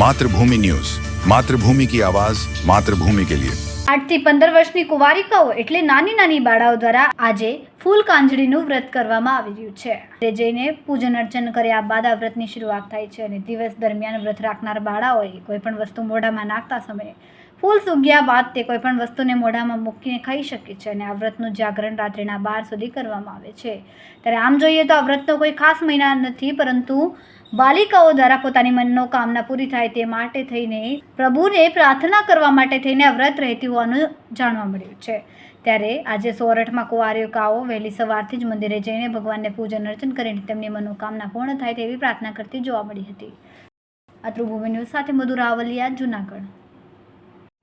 Mathrubhumi news. Mathrubhumi કી આવાજ, માતૃભૂમિ કે લિયે. આઠથી પંદર વર્ષની કુંવારિકાઓ એટલે નાની નાની બાળાઓ દ્વારા આજે ફૂલ કાંજળીનું વ્રત કરવામાં આવી રહ્યું છે. તે જઈને પૂજન અર્ચન કર્યા બાદ આ વ્રતની શરૂઆત થાય છે અને દિવસ દરમિયાન વ્રત રાખનાર બાળાઓએ કોઈ પણ વસ્તુ મોઢામાં નાખતા સમયે ફૂલ સૂગ્યા બાદ તે કોઈપણ વસ્તુને મોઢામાં મૂકીને ખાઈ શકે છે અને આ વ્રતનું જાગરણ રાત્રિના બાર સુધી કરવામાં આવે છે. ત્યારે આમ જોઈએ તો આ વ્રતનો કોઈ ખાસ મહિના નથી, પરંતુ બાલિકાઓ દ્વારા પોતાની મનોકામના પૂરી થાય તે માટે થઈને પ્રભુને પ્રાર્થના કરવા માટે થઈને આ વ્રત રહેતી હોવાનું જાણવા મળ્યું છે. ત્યારે આજે સોરઠમાં કુંવારિકાઓ વહેલી સવારથી જ મંદિરે જઈને ભગવાનને પૂજન અર્ચન કરીને તેમની મનોકામના પૂર્ણ થાય તેવી પ્રાર્થના કરતી જોવા મળી હતી. માતૃભૂમિ ન્યૂઝ સાથે મધુરાવલિયા જુનાગઢ.